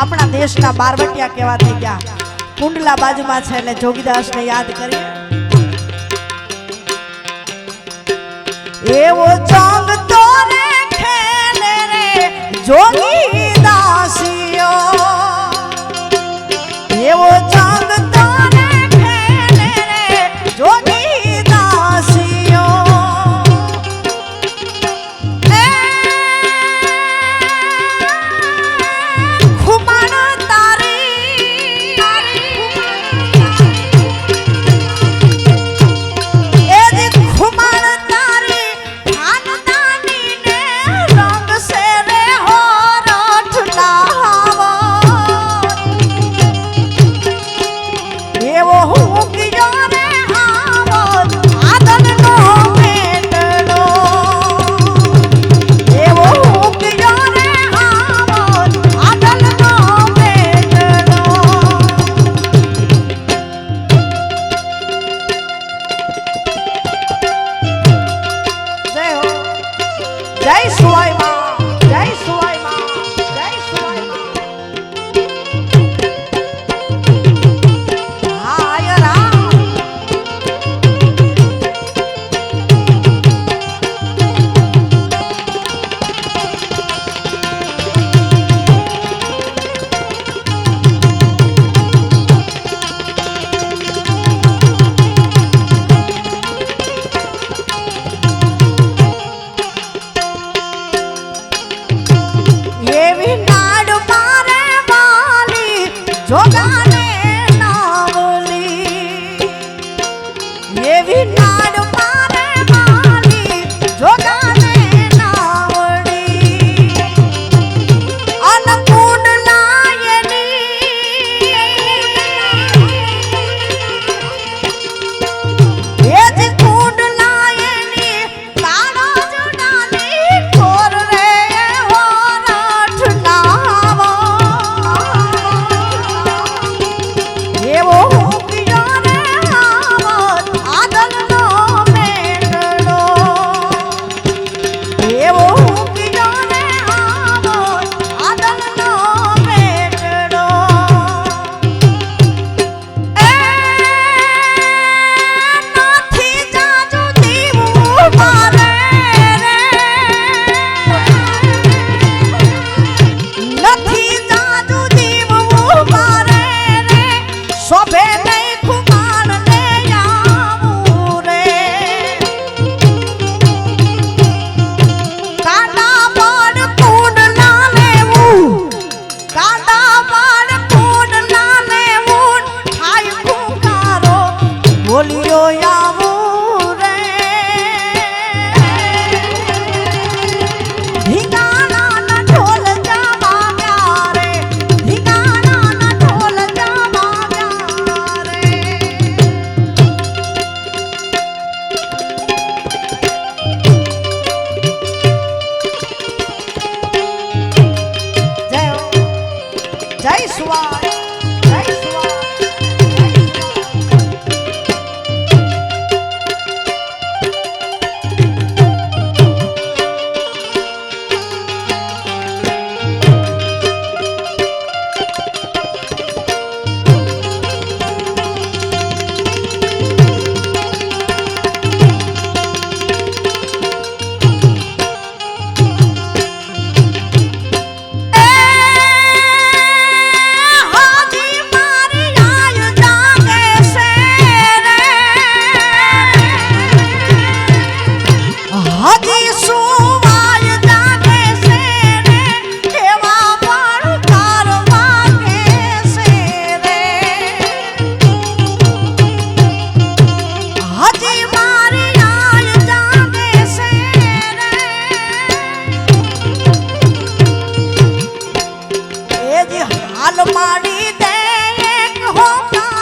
આપણા દેશના બારવટિયા કેવા થઈ ગયા? કુંડલા બાજુમાં છે એટલે જોગીદાસને યાદ કરી એવો ચોંગ તો રે, જોગી যদি দেখ হোতা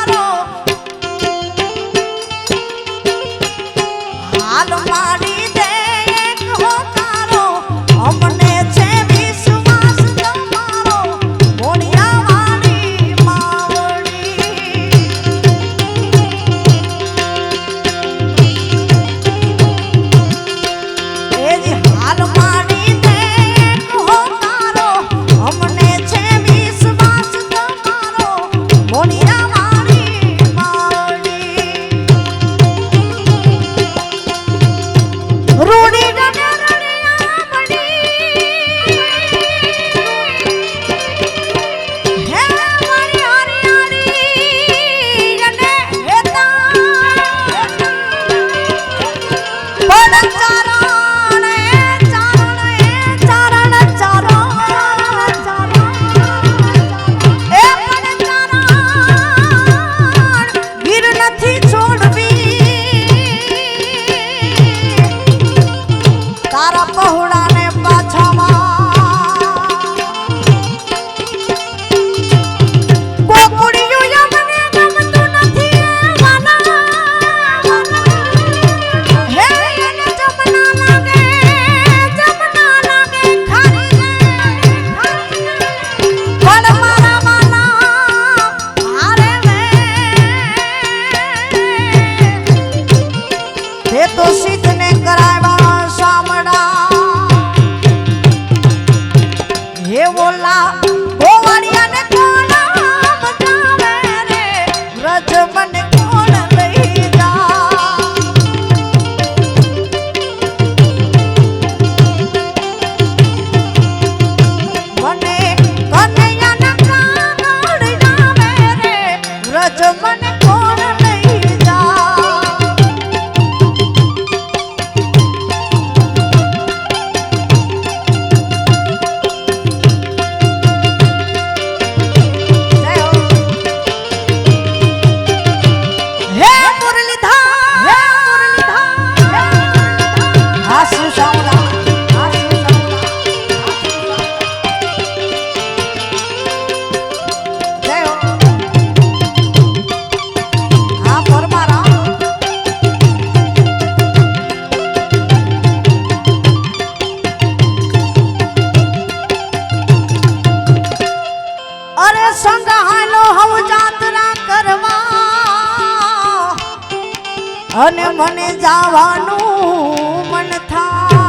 મને જવાનું મન થા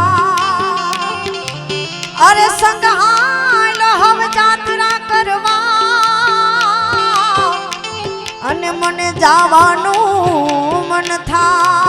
અરે સંગહાલ હવે જાત્રા કરવા. અને મને જવાનું મન થા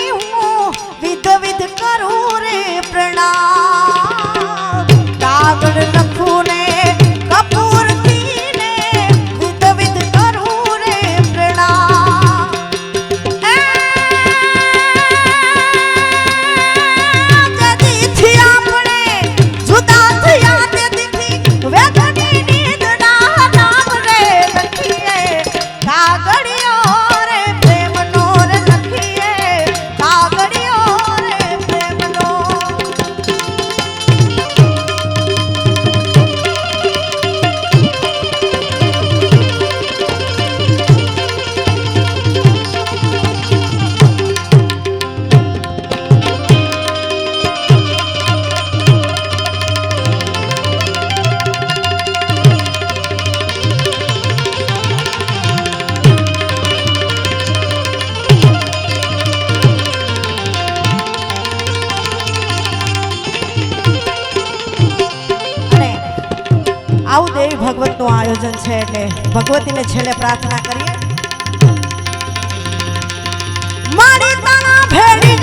છે એટલે ભગવતીને છેલ્લે પ્રાર્થના કરીએ. મારી તારા ભેડી